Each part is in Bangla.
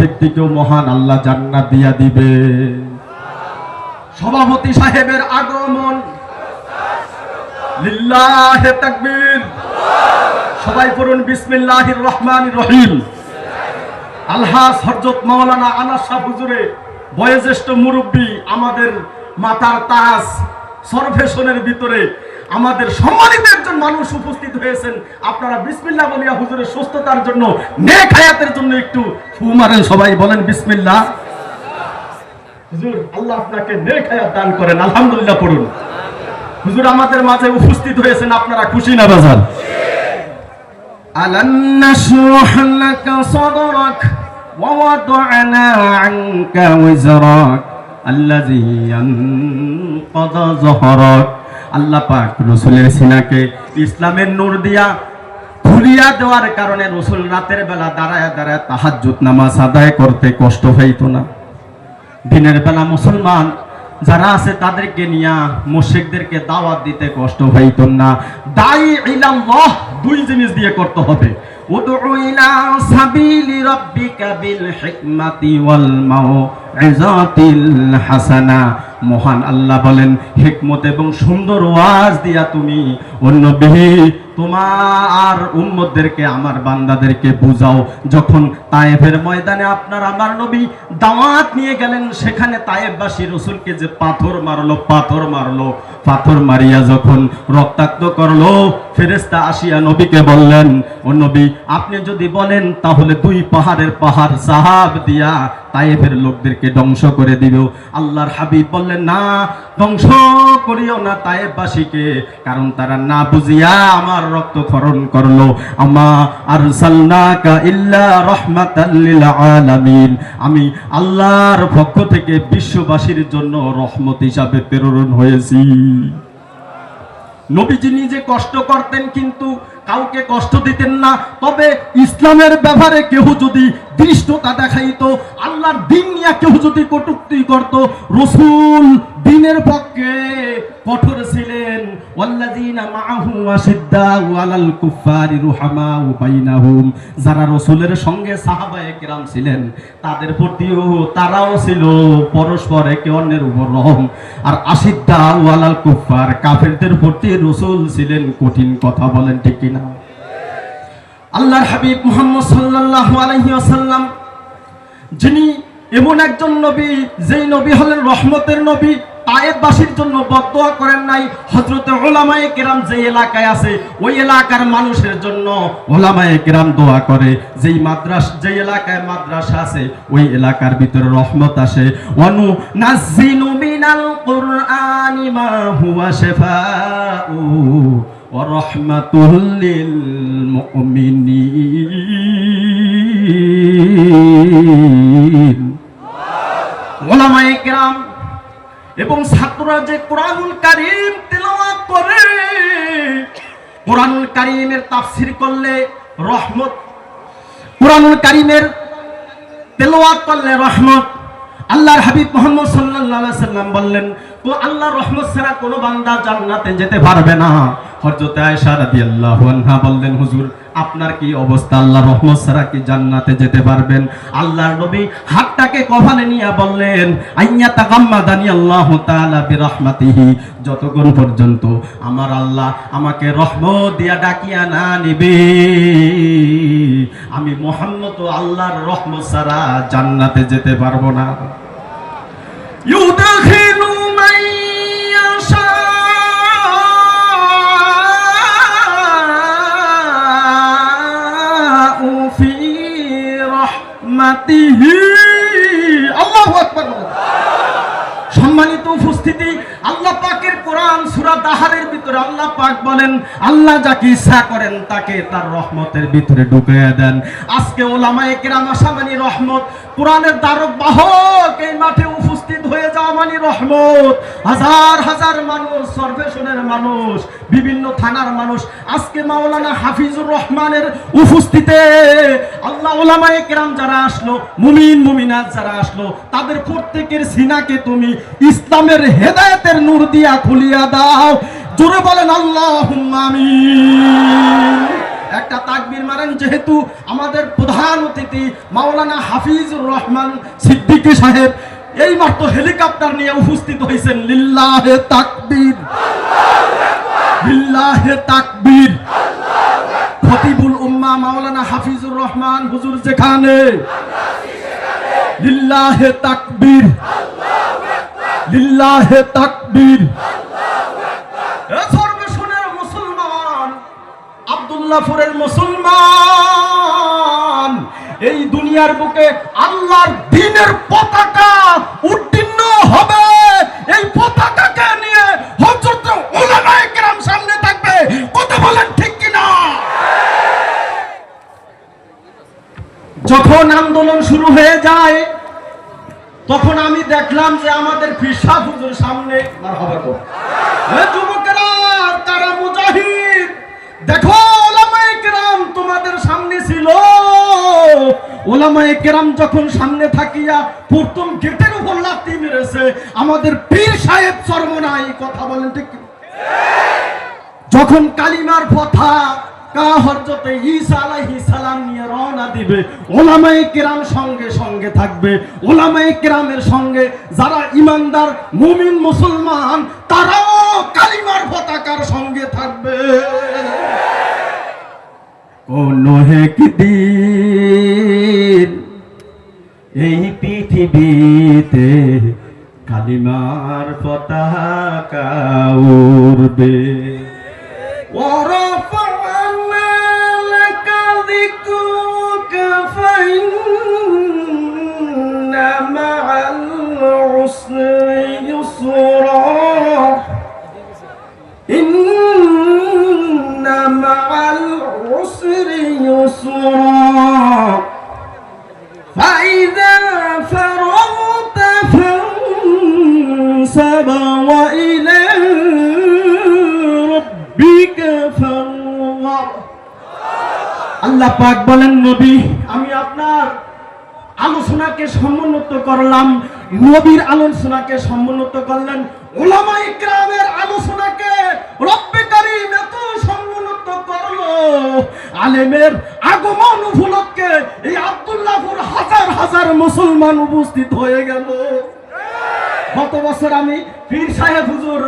ব্যক্তিকেও মহান আল্লাহ জান্নাত দিয়া দিবে। সভাপতি সাহেবের আগমন। সবাই পড়ুন বিসমিল্লাহির রহমানির রহিম। আলহাজ হরজত মাওলানা আনাস শাহ হুজুরে, বয়োজ্যেষ্ঠ মুরব্বী আমাদের মাতার তাজ সরফেশনের ভিতরে আমাদের সম্মানিত একজন মানুষ উপস্থিত হয়েছেন আপনারা বিসমিল্লাহ বলিয়া হুজুরের সুস্থতার জন্য নেক হায়াতের জন্য একটু ফু মারেন সবাই বলেন বিসমিল্লাহ হুজুর আল্লাহ আপনাকে নেক হায়াত দান করেন আলহামদুলিল্লাহ পড়ুন হুজুর আমাদের মাঝে উপস্থিত হয়েছেন আপনারা খুশি না বাজার ألم نشرح لك صدرك ووضعنا عنك وزرك الذي ينقض ظهرك আল্লাহ পাক রসুলের সিনাকে ইসলামের নূর দিয়া খুলিয়া দেওয়ার কারণে রসুল রাতের বেলা দাঁড়ায় দাঁড়ায় তাহাজ্জুদ নামাজ আদায় করতে কষ্ট হইতো না। দিনের বেলা মুসলমান যারা আছে তাদেরকে নিয়া মুশরিকদেরকে দাওয়াত দিতে কষ্ট হইতো না। দাই ইলাল্লাহ দুই জিনিস দিয়ে করতে হবে। উদউ ইলা সাবিলি রাব্বিকা বিল হিকমাতি ওয়াল মাউইজাতিল হাসানা। মহান আল্লাহ বলেন, হিকমত এবং সুন্দর ওয়াজ দিয়া তুমি অন্য বিহি তোমার আমার বান্দাদেরকে বুঝাও। যখন ময়দানে আপনার আমার নবী দাওয়াত নিয়ে গেলেন, সেখানে রসুলকে যে পাথর মারলো পাথর মারলো, পাথর মারিয়া যখন রক্তাক্ত করল ফেরেস্তা আসিয়া নবীকে বললেন, ও নবী, আপনি যদি বলেন, তাহলে দুই পাহাড়ের পাহাড় সাহাব দিয়া তায়েফের লোকদেরকে ধ্বংস করে দিল আল্লাহর হাবিব বললেন, না, ধ্বংস করিও না তায়েববাসীকে কারণ তারা না বুঝিয়া আমার রক্তক্ষরণ করল। আমা আর সাল্লাকা ইল্লা রহমাতাল লিল আলামিন। আমি আল্লাহর পক্ষ থেকে বিশ্ববাসীর জন্য রহমত হিসাবে প্রেরণ হয়েছি। নবীজি নিজে কষ্ট করতেন, কিন্তু কাউকে কষ্ট দিতেন না। তবে ইসলামের ব্যাপারে কেউ যদি দৃষ্টতা দেখাইতো, আল্লাহর দিন নিয়ে কেউ যদি কটুক্তি করত, রসুল দিনের পক্ষে কঠোর ছিলেন। যারা রসুলের সঙ্গে সাহাবায়ে ছিলেন, তাদের প্রতিও তারাও ছিল পরস্পর একে অন্যের উপর রহম। আর আশিদ্দাউ আলাল কুফার কাফেরদের প্রতি রসুল ছিলেন কঠিন কথা, বলেন ঠিক কিনা আল্লাহর হাবিব মুহাম্মদ সাল্লাল্লাহু আলাইহি ওয়াসাল্লাম, যিনি এমন একজন নবী, যেই নবী হলেন রহমতের নবী তায়েববাসীর জন্য বদদোয়া করেন নাই। হযরতে ওলামায়ে কেরাম যে এলাকায় আছে, ওই এলাকার মানুষের জন্য ওলামায়ে কেরাম দোয়া করে। যেই মাদ্রাস, যেই এলাকায় মাদ্রাসা আছে, ওই এলাকার ভিতরে রহমত আসে। ওয়ানু নাজিনু মিনাল কুরআনি মা হুয়া শিফাউ ওয়া রাহমাতুল লিল মুমিনিন। যে কোরআনুল কারীম তেলাওয়াত করে, কোরআনুল কারীমের তাফসীর করলে রহমত, কোরআনুল কারীমের তেলাওয়াত করলে রহমত। আল্লাহর হাবিব মোহাম্মদ সাল্লাল্লাহু আলাইহি সাল্লাম বললেন, তো আল্লাহর রহমত ছাড়া কোনো বান্দা জান্নাতে যেতে পারবে না। হযরত আয়েশা রাদিয়াল্লাহু আনহা বললেন, হুজুর আপনার কি অবস্থা? আল্লাহ রহমত সারা কি জান্নাতে যেতে পারবেন? আল্লাহর নবী হাতটাকে কভালে নিয়ে বললেন, আইয়া তাগাম্মাদানি আল্লাহ তাআলা বিরহমাতিহি। যতক্ষণ পর্যন্ত আমার আল্লাহ আমাকে রহমত দিয়া ডাকিয়া না নিবে, আমি মোহাম্মদ ও আল্লাহর রহমত সারা জান্নাতে যেতে পারব না। ইউদাখিনু মাই সম্মানিত উপস্থিতি, আল্লাহ পাকের কোরআন সুরা দাহারের ভিতরে আল্লাহ পাক বলেন, আল্লাহ যাকে ইচ্ছা করেন তাকে তার রহমতের ভিতরে ঢুকাইয়া দেন। আজকে ওলামায়ে কেরাম আসামানি রহমত, কোরআনের দ্বারক বাহক রহমত হাজার হাজার মানুষ সর্বেশনের মানুষ, বিভিন্ন থানার মানুষ। আজকে মাওলানা হাফিজুর রহমানের উপস্থিতে আল্লাহ ওলামায়ে কেরাম যারা আসলো, মুমিন, মুমিনাত যারা আসলো, তাদের প্রত্যেকের সিনাকে তুমি ইসলামের হেদায়েতের নূর দিয়া খুলিয়া দাও। জোরে বলেন আল্লাহ আমিন। একটা তাকবীর মারেন, যেহেতু আমাদের প্রধান অতিথি মাওলানা হাফিজুর রহমান সিদ্দিকী সাহেব এই মাত্র হেলিকপ্টার নিয়ে উপস্থিত হয়েছেন লিল্লাহে তাকবীর। লিল্লাহে তাকবীর। খতিবুল উম্মা মাওলানা হাফিজুর রহমান হুজুর যেখানে। লিল্লাহে তাকবীর। লিল্লাহে তাকবীর। মুসলমান, আব্দুল্লাহপুরের মুসলমান। এই দুনিয়ার বুকে আল্লাহর দিনের পতাকা উত্তীর্ণ হবে। এই পতাকাকে নিয়ে হযরত উলামায়ে কেরাম সামনে থাকবে। কথা বলেন ঠিক কিনা? যখন আন্দোলন শুরু হয়ে যায়, তখন আমি দেখলাম যে আমাদের ফিরসা হুজুর সামনে মারহাবা কর। এ যুবকেরা, তারা মুজাহিদ। দেখো ওলামায়ে কেরাম তোমাদের সামনে ছিল। ওলামায়ে কেরাম যখন সামনে থাকিয়া প্রথম গেটের উপর মেরেছে, আমাদের পীর সাহেব কথা বলেন, ঠিক যখন কালিমার কথা সঙ্গে সঙ্গে থাকবে। ওলামায়ে কেরামের সঙ্গে যারা মুসলমান, তারাও কালিমার পতাকার সঙ্গে থাকবে। কোন এই পৃথিবীতে কালিমার পতাকা উড়বে। আল্লাহ পাক বলেন, নবী, আমি আপনার আলোচনাকে সমুন্নত করলাম। নবীর আলোচনাকে সমুন্নত করলেন ওলামা ইকরামের আলোচনাকে রব্বে কারীম এত সমুন্নত করল। আলেমের আগমন উপলক্ষে এই আব্দুল্লাহপুর হাজার হাজার মুসলমান উপস্থিত হয়ে গেল। গত বছর আমি পীর সাহেব হুজুর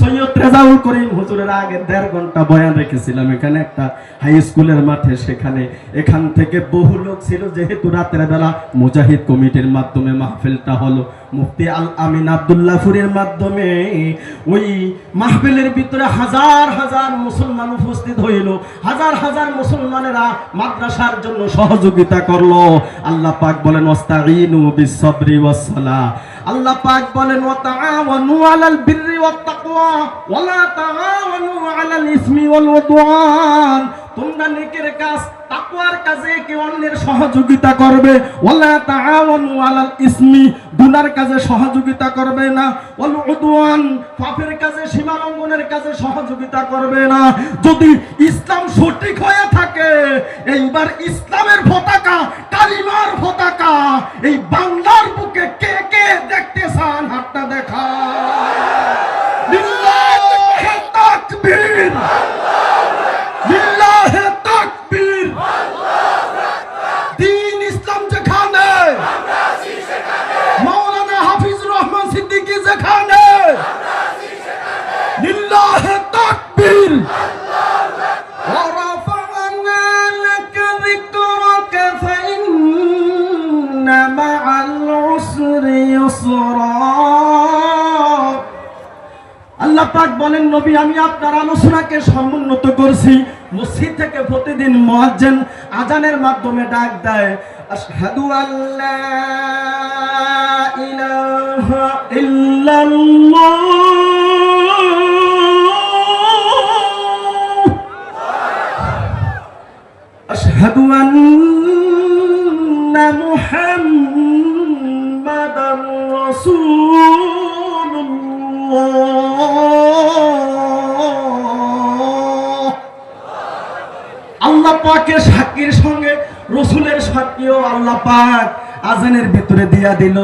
সৈয়দ রেজাউল করিম হুজুরের আগে দেড় ঘণ্টা বয়ান রেখেছিলাম। এখানে একটা হাই স্কুলের মাঠে সেখানে এখান থেকে বহু লোক ছিল। যেহেতু রাতের বেলা মুজাহিদ কমিটির মাধ্যমে মাহফিলটা হলো, মুফতি আল আমিন আবদুল্লাহপুরের মাধ্যমে ওই মাহফিলের ভিতরে হাজার হাজার মুসলমান উপস্থিত হইল। হাজার হাজার মুসলমানেরা মাদ্রাসার জন্য সহযোগিতা করল। আল্লাহ পাক বলেন, ওয়াস্তাঈনু বিসসবরি ওয়াসসালাহ। আল্লাহ পাক বলেন, ওয়া তাআওয়ানু আলাল বিররি ওয়াত তাকওয়া ওয়া লা তাআওয়ানু আলাল ইসমি ওয়াল উদওয়ান। তোমরা নেকের কাজ কাজে অন্যের সহযোগিতা করবে। ইসমি, গুনার কাজে সহযোগিতা করবে না। ওয়াল উদওয়ান, পাপের কাজে, সীমা লঙ্ঘনের কাজে সহযোগিতা করবে না। যদি ইসলাম সঠিক হয়ে থাকে, এইবার ইসলামের পতাকা, কালিমার পতাকা, এই বাংলার বুকে কে কে দেখতে চান, হাতটা দেখা আল্লাহ পাক বলেন নবী আমি আপনার আলোচনাকে সমুন্নত করছি মসজিদ থেকে প্রতিদিন মুয়াজ্জিন আজানের মাধ্যমে ডাক দেয় আশহাদু আল্লা ইলাহা ইল্লাল্লাহ أشهد أن আমাদের সাথীও আল্লাহ পাক আজানের ভিতরে দিয়া দিল।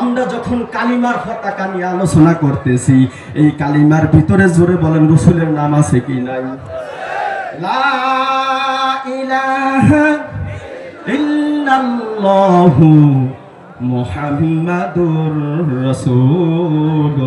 আমরা যখন কালিমার পতাকা নিয়ে আলোচনা করতেছি, এই কালিমার ভিতরে জোরে বলেন, রসুলের নাম আছে কি নাই? মোহাম্মদুর রসুল্লাহ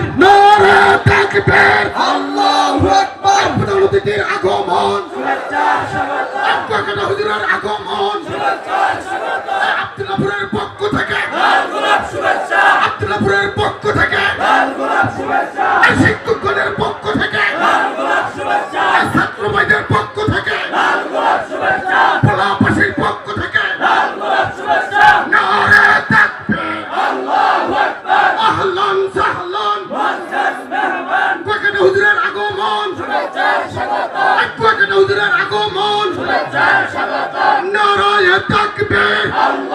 বলেন নারা তাকবীর আল্লাহু আকবার। প্রধানমন্ত্রীর আগমন। সুরক্ষা সমাধান আগমন। সুরক্ষা নারায়